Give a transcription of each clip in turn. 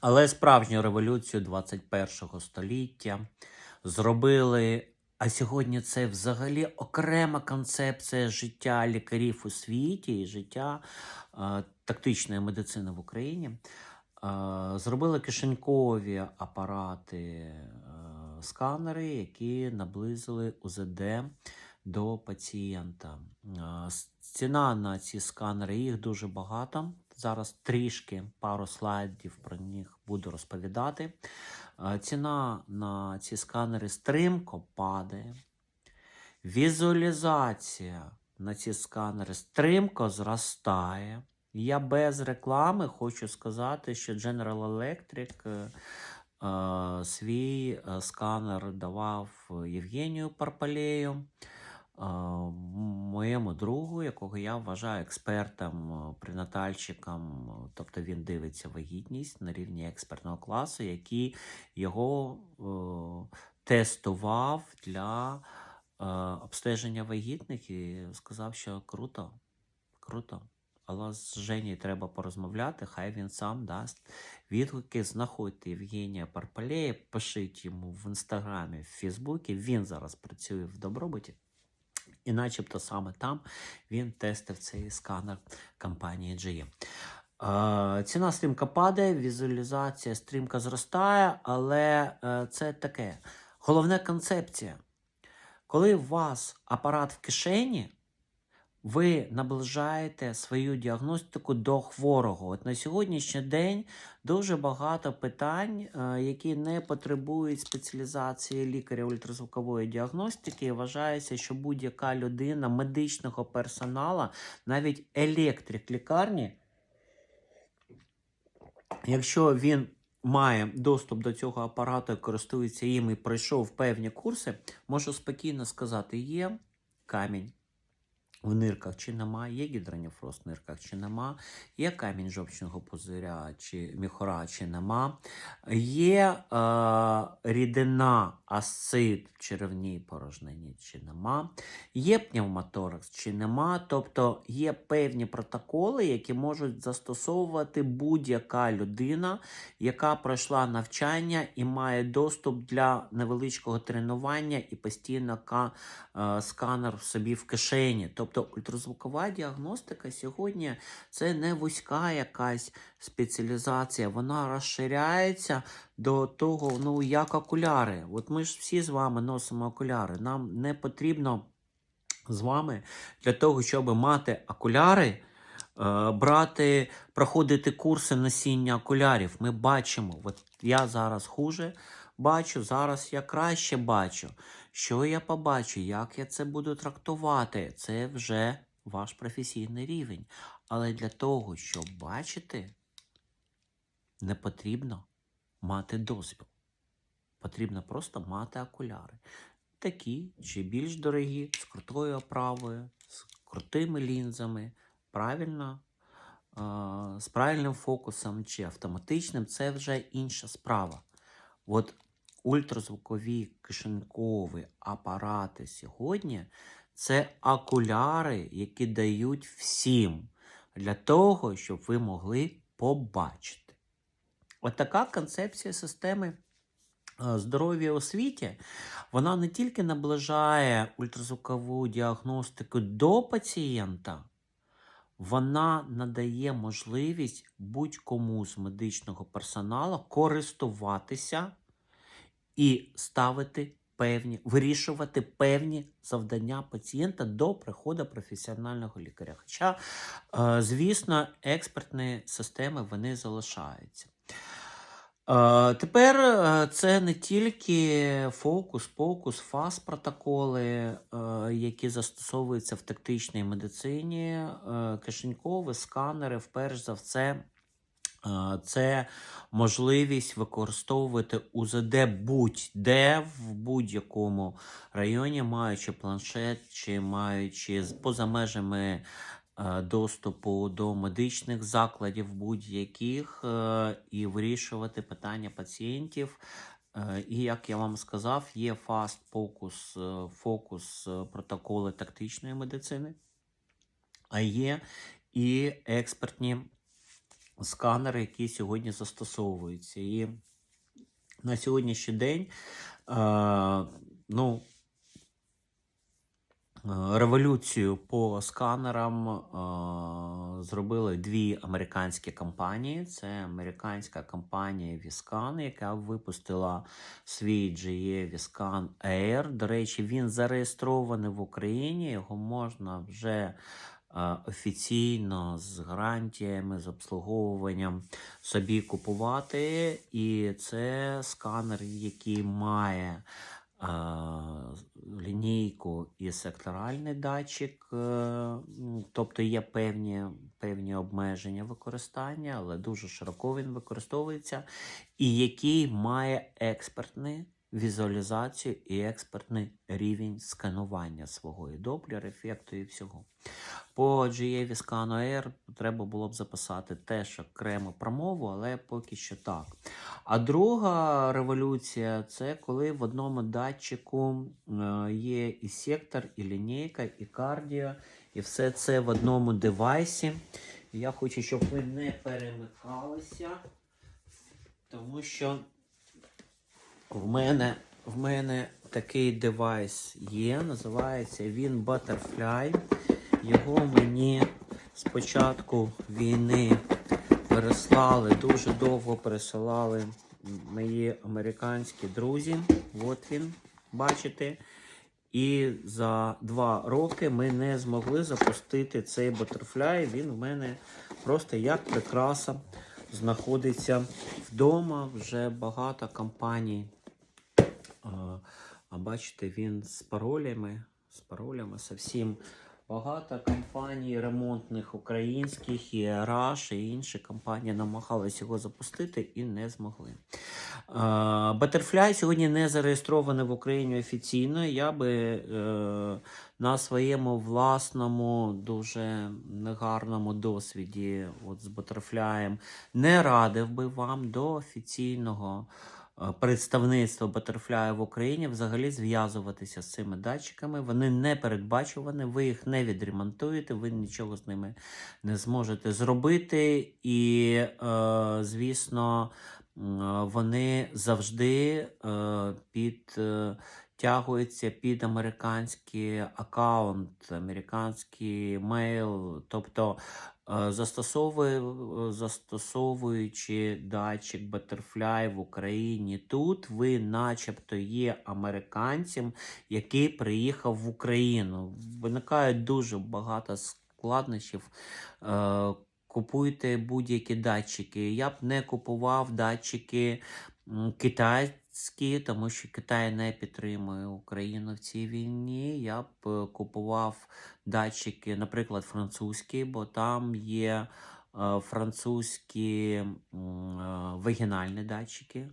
Але справжню революцію 21 століття зробили. А сьогодні це взагалі окрема концепція життя лікарів у світі і життя е, тактичної медицини в Україні. Е, зробили кишенькові апарати, е, сканери, які наблизили УЗД до пацієнта. Е, Ціна на ці сканери, їх дуже багато. Зараз трішки пару слайдів про них буду розповідати. Е, Ціна на ці сканери стрімко падає. Візуалізація на ці сканери стрімко зростає. Я без реклами хочу сказати, що General Electric е, е, свій сканер давав Євгенію Парпалею, моєму другу, якого я вважаю експертом, е, пренатальщиком, е, тобто він дивиться вагітність на рівні експертного класу, який його е, тестував для обстеження вагітних і сказав, що круто, круто. Але з Жені треба порозмовляти, хай він сам дасть відгуки. Знаходьте Євгенія Парпалея, пишіть йому в інстаграмі, в Фейсбуці. Він зараз працює в Добробуті. І начебто саме там він тестив цей сканер компанії GM. Е, Ціна стрімка падає, візуалізація стрімка зростає, але е, це таке. Головне концепція. Коли у вас апарат в кишені, ви наближаєте свою діагностику до хворого. От на сьогоднішній день дуже багато питань, е, які не потребують спеціалізації лікаря ультразвукової діагностики. І Вважається, що будь-яка людина медичного персоналу, навіть електрик лікарні, якщо він має доступ до цього апарату користується їм і пройшов певні курси, можу спокійно сказати, є камінь. В нирках чи нема, є гідроніфроз в нирках чи нема, є камінь жовчного пузиря чи міхора чи нема, є е, рідина асцит в черевній порожнині чи нема, є пневмоторакс чи нема. Тобто є певні протоколи, які можуть застосовувати будь-яка людина, яка пройшла навчання і має доступ для невеличкого тренування і постійно е, сканер в собі в кишені. Тобто ультразвукова діагностика сьогодні це не вузька якась спеціалізація, вона розширяється до того, ну як окуляри. От ми ж всі з вами носимо окуляри. Нам не потрібно з вами для того, щоб мати окуляри. е, Брати, проходити курси носіння окулярів. Ми бачимо, от я зараз хуже бачу, зараз я краще бачу. Що я побачу, як я це буду трактувати, це вже ваш професійний рівень. Але для того, щоб бачити, не потрібно мати дозвіл. Потрібно просто мати окуляри. Такі чи більш дорогі, з крутою оправою, з крутими лінзами, правильно, з правильним фокусом чи автоматичним це вже інша справа. От ультразвукові кишенькові апарати сьогодні це окуляри, які дають всім для того, щоб ви могли побачити. От концепція системи е, здоров'я у світі, вона не тільки наближає ультразвукову діагностику до пацієнта, вона надає можливість будь-кому з медичного персоналу користуватися і ставити певні, вирішувати певні завдання пацієнта до приходу професіонального лікаря. Хоча, е, звісно, експертні системи вони залишаються. Е, Тепер е, це не тільки фокус, покус, фаз протоколи, е, які застосовуються в тактичній медицині, кишенькові сканери, вперше за все. Це можливість використовувати УЗД будь-де в будь-якому районі, маючи планшет чи маючи поза межами доступу до медичних закладів будь-яких е, і вирішувати питання пацієнтів. Е, І як я вам сказав, є фаст фокус, е, фокус е, протоколи тактичної медицини, а є і експертні сканери, які сьогодні застосовуються. І на сьогоднішній день е, ну, е, революцію по сканерам е, зробили дві американські компанії. Це американська компанія Viscan, яка випустила свій GE Viscan Air. До речі, він зареєстрований в Україні. Його можна вже е, офіційно з гарантіями, з обслуговуванням собі купувати. І це сканер, який має е, лінійку і секторальний датчик, е, тобто є певні, певні обмеження використання, але дуже широко він використовується, і який має експертний візуалізацію і експертний рівень сканування свого і доплер, ефекту і всього. По GE Viscano Air треба було б записати теж окремо промову, але поки що так. А друга революція це коли в одному датчику е, є і сектор, і лінійка, і кардіо, і все це в одному девайсі. Я хочу, щоб ви не перемикалися, тому що в мене, в мене такий девайс є, називається він Butterfly. Його мені з початку війни переслали, дуже довго пересилали мої американські друзі. От він, бачите. І за два роки ми не змогли запустити цей Butterfly. Він у мене просто як прикраса знаходиться вдома. Вже багато компаній. А, бачите, він з паролями, з паролями совсім багато компаній ремонтних українських, і Rush, і інші компанії намагались його запустити і не змогли. Butterfly сьогодні не зареєстрований в Україні офіційно. Я би е, на своєму власному, дуже негарному досвіді от з Butterfly не радив би вам до офіційного е, представництва Butterfly в Україні взагалі зв'язуватися з цими датчиками. Вони не передбачувані, ви їх не відремонтуєте, ви нічого з ними не зможете зробити. І, е, звісно, вони завжди е, під. Е, Тягується під американський аккаунт, американський мейл, тобто е, е, застосовуючи датчик Butterfly в Україні тут, ви начебто є американцем, який приїхав в Україну. Виникає дуже багато складнощів. Е, Купуйте будь-які датчики. Я б не купував датчики китайські, тому що Китай не підтримує Україну в цій війні. Я б купував датчики, наприклад, французькі, бо там є е, французькі е, вагінальні датчики.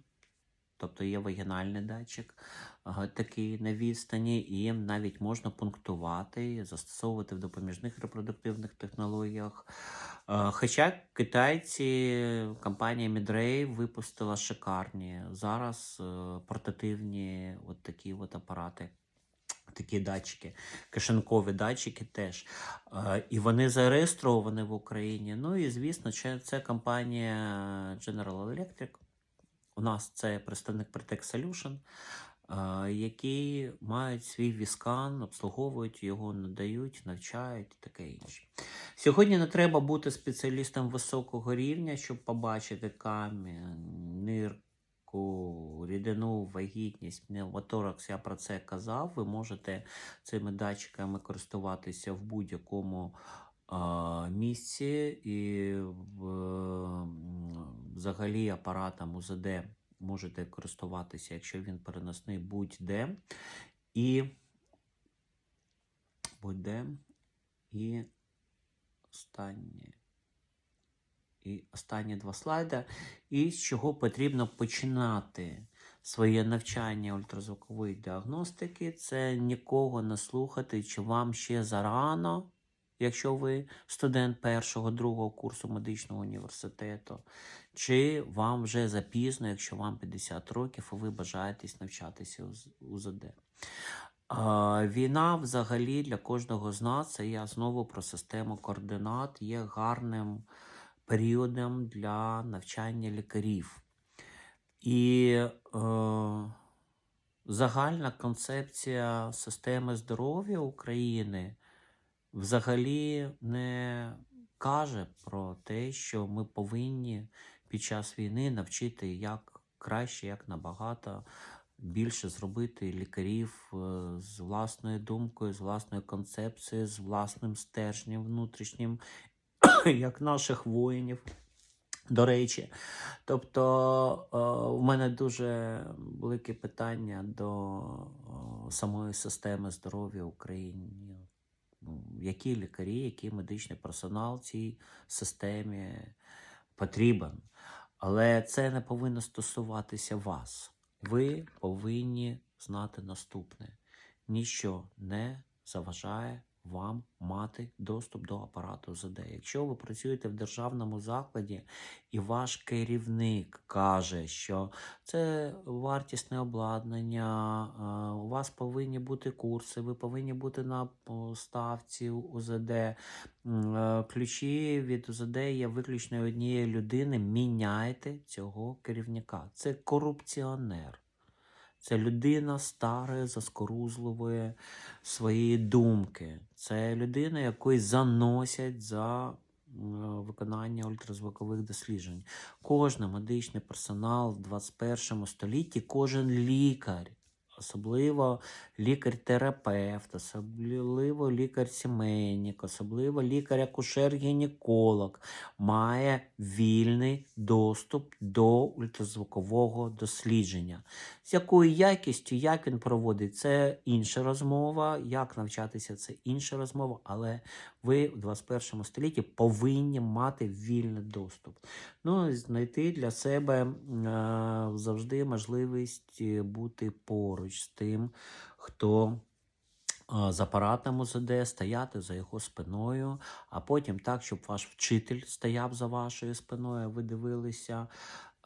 Тобто є вагінальний датчик, такий на відстані, і навіть можна пунктувати, застосовувати в допоміжних репродуктивних технологіях. Е, Хоча китайці, компанія Midray випустила шикарні зараз е, портативні от такі от апарати. Такі датчики, кишенькові датчики теж. Е, І вони зареєстровані в Україні. Ну і звісно, це, компанія General Electric. У нас це представник Protect Solution, які мають свій віскан, обслуговують його, надають, навчають і таке інше. Сьогодні не треба бути спеціалістом високого рівня, щоб побачити камінь, нирку, рідину, вагітність, пневмоторакс. Я про це казав. Ви можете цими датчиками користуватися в будь-якому місці і взагалі апаратом УЗД можете користуватися, якщо він переносний будь-де. І будь-де. І останнє. І останні два слайди. І з чого потрібно починати своє навчання ультразвукової діагностики. Це нікого не слухати, чи вам ще зарано, якщо ви студент першого, другого курсу медичного університету, чи вам вже запізно, якщо вам 50 років, і ви бажаєтесь навчатися УЗД. Війна взагалі для кожного з нас, це я знову про систему координат, є гарним періодом для навчання лікарів. І е, загальна концепція системи здоров'я України взагалі не каже про те, що ми повинні під час війни навчити як краще, як набагато більше зробити лікарів е, з власною думкою, з власною концепцією, з власним стержнем внутрішнім, як наших воїнів. До речі, тобто е, в мене дуже велике питання до е, самої системи здоров'я. Ну, Які лікарі, який медичний персонал цій системі потрібен. Але це не повинно стосуватися вас. Ви повинні знати наступне: ніщо не заважає вам мати доступ до апарату УЗД. Якщо ви працюєте в державному закладі і ваш керівник каже, що це вартісне обладнання, у вас повинні бути курси, ви повинні бути на о, ставці УЗД. е, Ключі від УЗД є виключно однієї людини. Міняйте цього керівника. Це корупціонер. Це людина старої, заскорузливої своєї думки. Це людина, якої заносять за е, виконання ультразвукових досліджень. Кожен медичний персонал в 21 столітті, кожен лікар, особливо лікар-терапевт, особливо лікар-сімейник, особливо лікар-акушер-гінеколог, має вільний доступ до ультразвукового дослідження. З якою якістю, як він проводить, це інша розмова. Як навчатися, це інша розмова. Але ви в 21 столітті повинні мати вільний доступ. Ну, знайти для себе завжди можливість е, бути поруч з тим, хто з апаратом УЗД, стояти за його спиною, а потім так, щоб ваш вчитель стояв за вашою спиною, ви дивилися.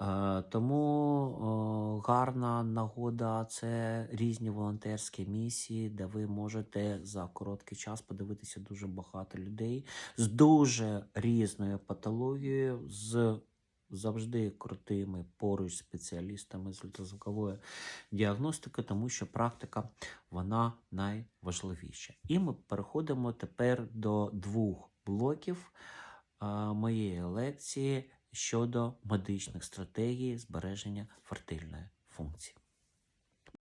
Е, Тому гарна нагода це різні волонтерські місії, де ви можете за короткий час подивитися дуже багато людей з дуже різною патологією, з завжди крутими поруч спеціалістами з ультразвукової діагностики, тому що практика вона найважливіша. І ми переходимо тепер до двох блоків е, моєї лекції щодо медичних стратегій збереження фертильної функції.